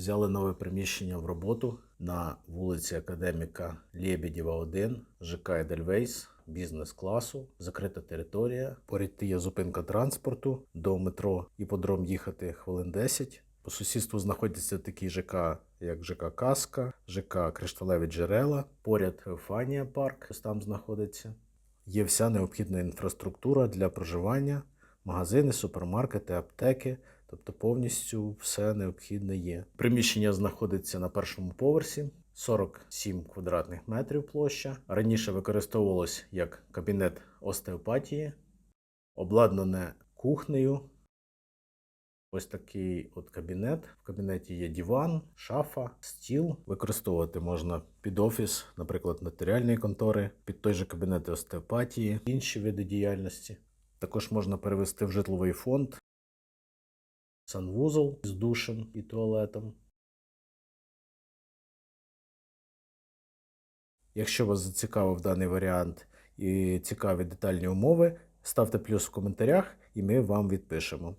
Взяли нове приміщення в роботу на вулиці Академіка Лєбідєва 1, ЖК Едельвейс, бізнес-класу, закрита територія. Поряд є зупинка транспорту до метро Іподром їхати хвилин 10. По сусідству знаходяться такі ЖК, як ЖК Каска, ЖК Кришталеві джерела, поряд Фанія парк, там знаходиться. Є вся необхідна інфраструктура для проживання, магазини, супермаркети, аптеки, тобто повністю все необхідне є. Приміщення знаходиться на першому поверсі. 47 квадратних метрів площа. Раніше використовувалось як кабінет остеопатії, обладнане кухнею. Ось такий от кабінет. В кабінеті є диван, шафа, стіл. Використовувати можна під офіс, наприклад, нотаріальної контори, під той же кабінет остеопатії, інші види діяльності. Також можна перевести в житловий фонд, санвузол з душем і туалетом. Якщо вас зацікавив даний варіант і цікаві детальні умови, ставте плюс в коментарях, і ми вам відпишемо.